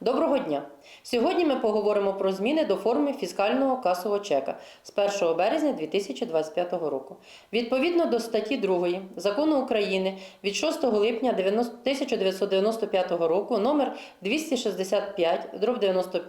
Доброго дня! Сьогодні ми поговоримо про зміни до форми фіскального касового чека з 1 березня 2025 року. Відповідно до статті 2 закону України від 6 липня 1995 року номер 265 95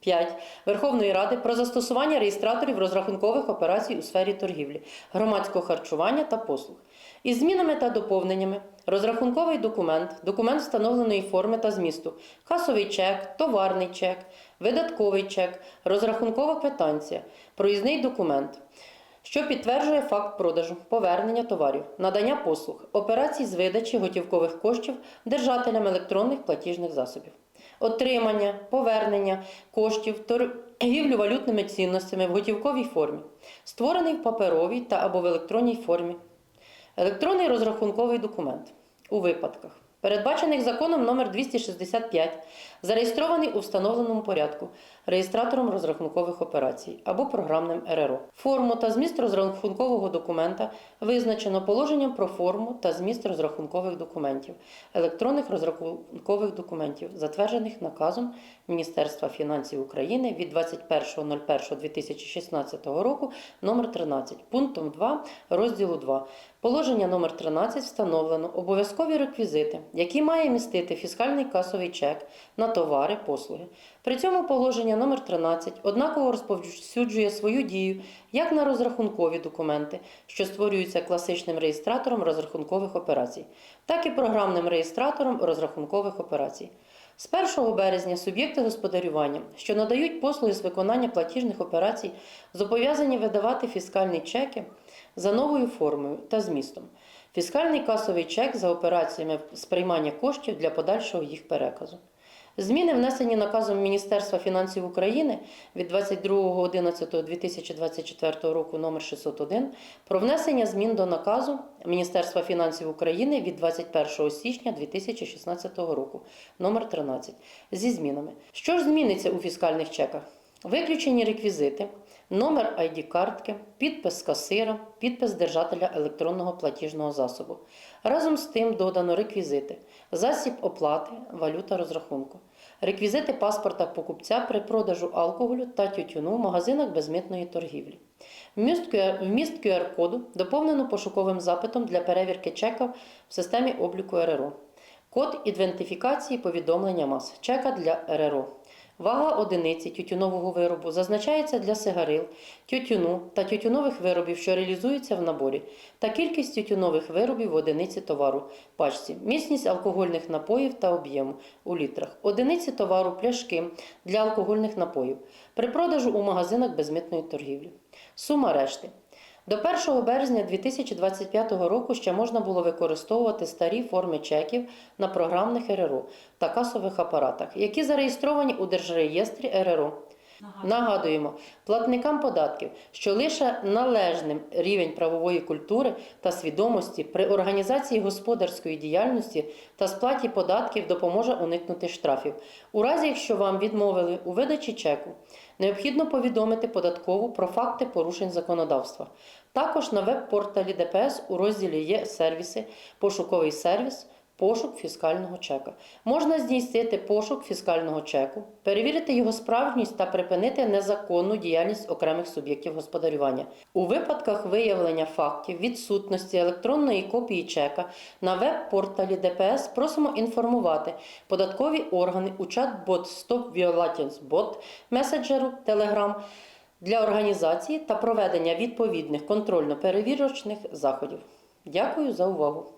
5. Верховної Ради про застосування реєстраторів розрахункових операцій у сфері торгівлі, громадського харчування та послуг. Із змінами та доповненнями розрахунковий документ, документ встановленої форми та змісту, касовий чек, товарний чек, видатковий чек, розрахункова квитанція, проїзний документ. Що підтверджує факт продажу, повернення товарів, надання послуг, операцій з видачі готівкових коштів держателям електронних платіжних засобів отримання, повернення коштів, торгівлю валютними цінностями в готівковій формі, створений в паперовій та або в електронній формі. Електронний розрахунковий документ у випадках, передбачених законом номер 265, зареєстрований у встановленому порядку реєстратором розрахункових операцій або програмним РРО. Форму та зміст розрахункового документа визначено положенням про форму та зміст розрахункових документів, електронних розрахункових документів, затверджених наказом Міністерства фінансів України від 21.01.2016 року номер 13 пунктом 2 розділу 2. Положення номер 13 встановлено обов'язкові реквізити, які має містити фіскальний касовий чек на товари, послуги. При цьому положення номер 13 однаково розповсюджує свою дію як на розрахункові документи, що створюються класичним реєстратором розрахункових операцій, так і програмним реєстратором розрахункових операцій. З 1 березня суб'єкти господарювання, що надають послуги з виконання платіжних операцій, зобов'язані видавати фіскальні чеки за новою формою та змістом. Фіскальний касовий чек за операціями з приймання коштів для подальшого їх переказу. Зміни, внесені наказом Міністерства фінансів України від 22.11.2024 року номер 601 про внесення змін до наказу Міністерства фінансів України від 21 січня 2016 року номер 13 зі змінами. Що ж зміниться у фіскальних чеках? Виключені реквізити, номер ID-картки, підпис касира, підпис держателя електронного платіжного засобу. Разом з тим додано реквізити, засіб оплати, валюта розрахунку, реквізити паспорта покупця при продажу алкоголю та тютюну в магазинах безмитної торгівлі. Вміст QR-коду доповнено пошуковим запитом для перевірки чека в системі обліку РРО. Код ідентифікації повідомлення МАС чека для РРО. Вага одиниці тютюнового виробу зазначається для сигарил, тютюну та тютюнових виробів, що реалізуються в наборі, та кількість тютюнових виробів в одиниці товару, пачці, міцність алкогольних напоїв та об'єму у літрах, одиниці товару пляшки для алкогольних напоїв, при продажу у магазинах безмитної торгівлі. Сума решти. До 1 березня 2025 року ще можна було використовувати старі форми чеків на програмних РРО та касових апаратах, які зареєстровані у Держреєстрі РРО. Нагадуємо платникам податків, що лише належним рівень правової культури та свідомості при організації господарської діяльності та сплаті податків допоможе уникнути штрафів. У разі, якщо вам відмовили у видачі чеку, необхідно повідомити податкову про факти порушень законодавства. Також на веб-порталі ДПС у розділі є сервіси, пошуковий сервіс. Пошук фіскального чека. Можна здійснити пошук фіскального чеку, перевірити його справжність та припинити незаконну діяльність окремих суб'єктів господарювання. У випадках виявлення фактів відсутності електронної копії чека на веб-порталі ДПС просимо інформувати податкові органи у чат-бот Stop Violations Bot, меседжеру Telegram для організації та проведення відповідних контрольно-перевірочних заходів. Дякую за увагу!